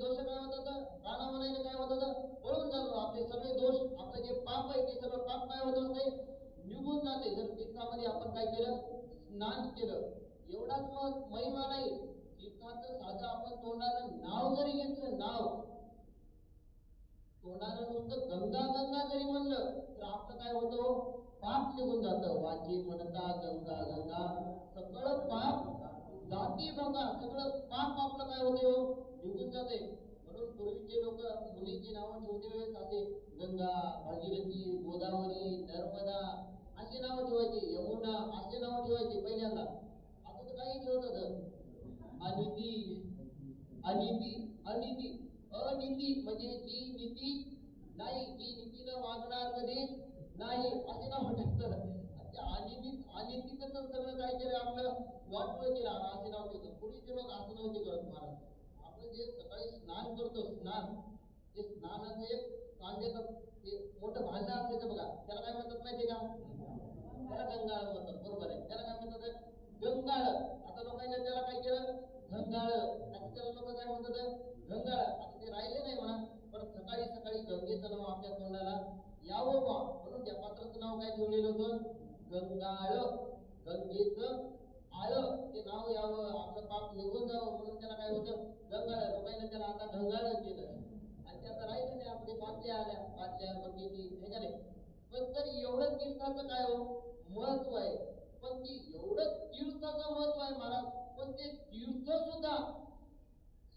दोष काय होतात प्राणा म्हणायला काय होतात पळून जातो आपले सगळे दोष आपलं जे पाप आहे ते सगळं पाप काय होत असते? निघून जाते. जर तीर्थामध्ये आपण काय केलं? स्नान केलं. एवढाच मग महिमा नाही. तीर्थाचं साधं आपण तोंडानं नाव जरी घेतलं नाव. तोंडानं नुसतं गंगा गंगा जरी म्हणलं तर आपलं काय होतं? पाप निघून जातं. वाची म्हणता गंगा गंगा. सगळं पाप जाती बघा. सगळं पाप आपलं काय होते हो? निघून जाते. म्हणून पूर्वीचे लोक मुलीची नावं ठेवते वेळेस असे गंगा भागीरथी गोदावरी नर्मदा अशी नावं ठेवायची यमुना असे नावं ठेवायचे पहिल्यांदा. आता तर काही ठेवतात अनिती अनिती अनिती अनिती म्हणजे जी नीती नाही जी नीतीनं वागणार कधी नाही असे नाव टाकतात त्या अनितीचं तर सगळं काय केलं आपलं वाटोळ केलं असे नाव ठेवतात पूर्वीचे लोक असं नव्हते करत महाराज. आपण जे सकाळी स्नान करतो स्नान ते स्नानाचं एक कांद्याचं ते मोठं भांडं असायचं बघा. त्याला काय म्हणतात माहितीये का? त्याला गंगाळ म्हणतात. बरोबर आहे. त्याला काय म्हणतात? गंगाळ. आता लोकांनी त्याला काय केलं? गंगाळ. आता त्याला लोक काय म्हणतात? गंगाळ. आता ते राहिले नाही म्हणा. पण सकाळी सकाळी गंगेचं नाव आपल्या तोंडाला यावं बा म्हणून त्या पात्राचं नाव काय ठेवलेलं होतं? गंगाळ. गंगेचं आळ ते नाव यावं आपलं पाप निघून जावं म्हणून त्याला काय होतं? गंगाळ लोकांनी त्याला आता गंगाळ केलं. आणि त्याचं राहिलं नाही आपली बाटल्या आल्या. बाटल्या बकेटी हे का नाही पण तर एवढं तीर्थाचं काय हो? महत्त्व आहे. पण ती एवढं तीर्थाचं महत्त्व आहे महाराज. पण ते तीर्थ सुद्धा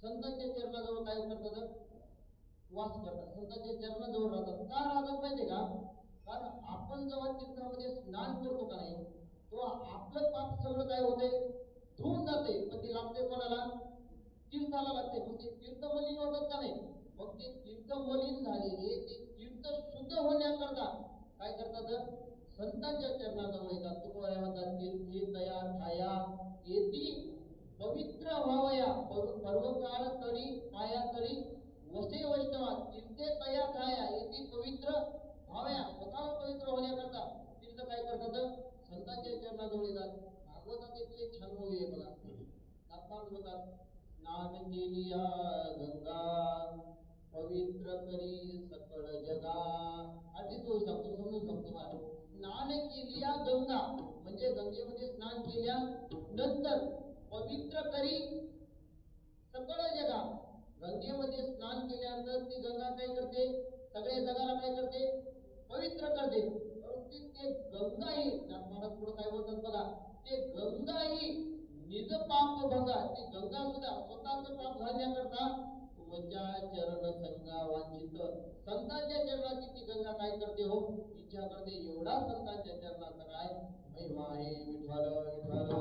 संतांच्या चरणाजवळ काय करतात? वास करतात. संतांच्या चरणाजवळ राहतात. का राहतात माहितीये का? कारण आपण जेव्हा तीर्थामध्ये स्नान करतो का नाही तेव्हा आपलं पाप सगळं काय होते धुवून जाते पण ते लागते कोणाला? तीर्थाला लागते मग ते तीर्थ मलिन होतात का नाही? मग ते तीर्थ मलिन झालेले ते तीर्थ शुद्ध होण्याकरता काय करतात? संतांच्या चरणाजवळ येतात तुकोबाई म्हणतात? तीर्थी तया ठाया येती पवित्र व्हावया. पर्वकाळ तरी पाया तरी वसे वैष्णवा तीर्थे तया ठाया येती पवित्र व्हावया. स्वतःला पवित्र होण्याकरता तीर्थ काय करतात? संतांच्या चरणाजवळ येतात भागवतात इथले छान ओळी आहे बघा. नाथनाथ म्हणतात स्नान केलिया गंगा पवित्र करी सकळ जगा. आधीच ओळी सांगतो समजून सांगतो मला स्नान केलिया गंगा म्हणजे गंगेमध्ये स्नान केल्या नंतर पवित्र करी सकळ जगा. गंगेमध्ये स्नान केल्यानंतर ती गंगा काय करते? सगळ्या जगाला काय करते? पवित्र करते. परंतु ते गंगाही महाराज पुढे काय बोलतात बघा ते गंगाही निज पाप बघा ती गंगा सुद्धा स्वतःच पाप घालण्याकरता तुमच्या चरण संघा वांछित. संतांच्या चरणाची ती गंगा काय करते हो? इच्छा करते एवढा संतांच्या चरणाचा काय? महिमा आहे विठ्ठल विठ्ठल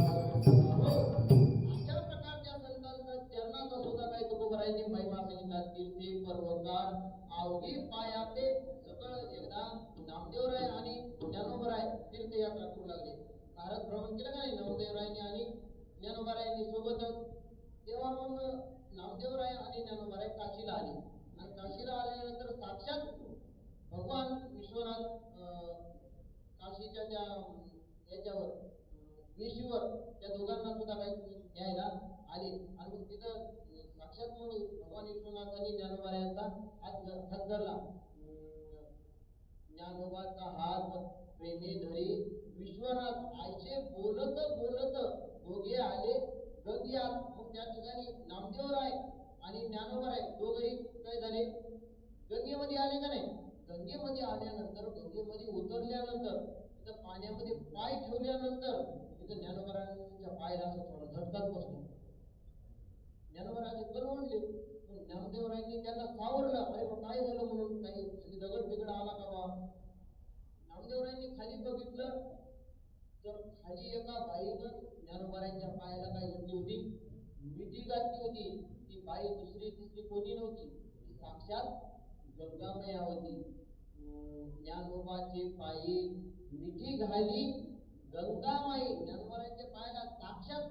हो, अशा प्रकारच्या संतांचा चरणाचा सुद्धा काय तुकोबरायांनी महिमा सांगितला तीर्थी पर्वकार अवघी पायाते सकळ एकदा नामदेवराय आणि ज्ञानोबराय तीर्थयात्रा करू लागले. भारत भ्रमण केलं का नाही नामदेवरायांनी आणि ज्ञानोबरायांनी सोबतच? तेव्हा मग नामदेवराय आणि ज्ञानोबराय काशीला आले. आणि काशीला आल्यानंतर साक्षात भगवान विश्वनाथ काशीच्या त्या याच्यावर अं, त्या दोघांना सुद्धा आले आणि मग तिथं साक्षात म्हणून भगवान विश्वनाथांनी ज्ञानोबा यांचा हात हात धरला. ज्ञानोबाचा हात प्रेमे धरी विश्वनाथ आईचे बोलत बोलत दोघे आले. गंग्यात मग त्या ठिकाणी नामदेवराय आणि ज्ञानोबराय दोघही काय झाले? गंगेमध्ये आले का नाही? गंगेमध्ये आल्यानंतर गंगेमध्ये उतरल्यानंतर तिथं पाण्यामध्ये पाय ठेवल्यानंतर तिथं ज्ञानोबरायांच्या पायाला असं थोडं झटकाच बसला. ज्ञानोबराचे कळवणले पण ज्ञानदेवरायांनी त्यांना सावरलं. अरे मग काय झालं म्हणून? काही म्हणजे दगड बिगड आला का बा नामदेवरायांनी खाली बघितलं. तर खाली एका बाईनं ज्ञानोबरायांच्या पायाला काय घातली होती? मिठी घातली होती. ती बाई दुसरी तिसरी कोणी नव्हती? ती साक्षात गंगामया होती अं, ज्ञानोबाचे पायी मिठी घाली. गंगामाई ज्ञानोबरायांच्या पायाला साक्षात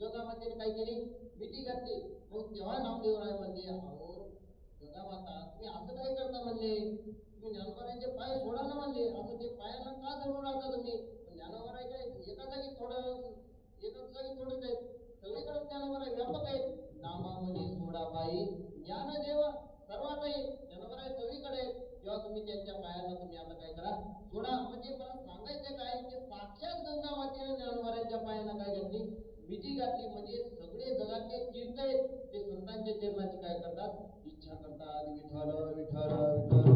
गंगामातेने काय केली? मिठी घातली. मग तेव्हा नामदेवराय म्हणले अहो गंगामाता तुम्ही असं काय करता म्हणले? तुम्ही ज्ञानोबारांचे पाय सोडा ना म्हणले. असं ते पायांना का धरून राहता तुम्ही? पण ज्ञानोबाराय काय एका जागी थोडं एकाच जागी थोडंच आहेत. सगळीकडे ज्ञानोबाराय व्यापक आहेत. नामामध्ये सोडा बाई. ज्ञानदेव सर्वात आहे. तुम्ही त्यांच्या पायाला तुम्ही आता काय करा थोडा म्हणजे मला सांगायचं काय की साक्षात गंगामातेने ज्ञानवाऱ्यांच्या पायांना काय घातली विधी घातली म्हणजे सगळे जगातले तीर्थ आहेत ते संतांच्या चरणाची काय करतात इच्छा करतात विठ्ठल विठ्ठल विठ्ठल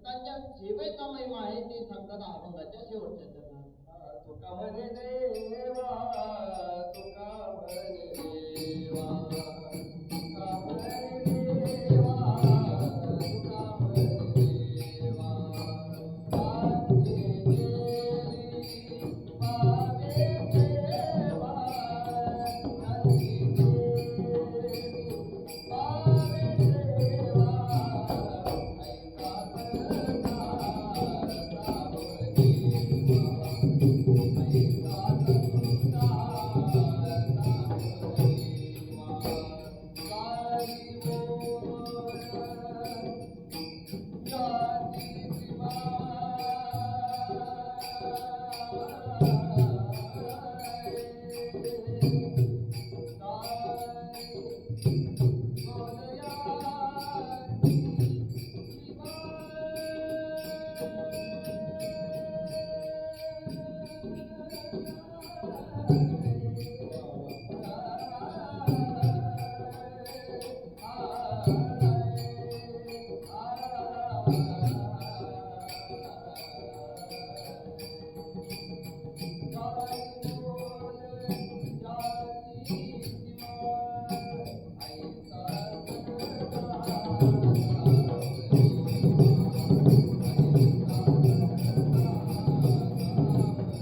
संतांच्या सेवेचा महिमा आहे ते सांगतात अभंगाच्या शेवटच्या चरणात तुका म्हणजे देवा तुका म्हणे देवा.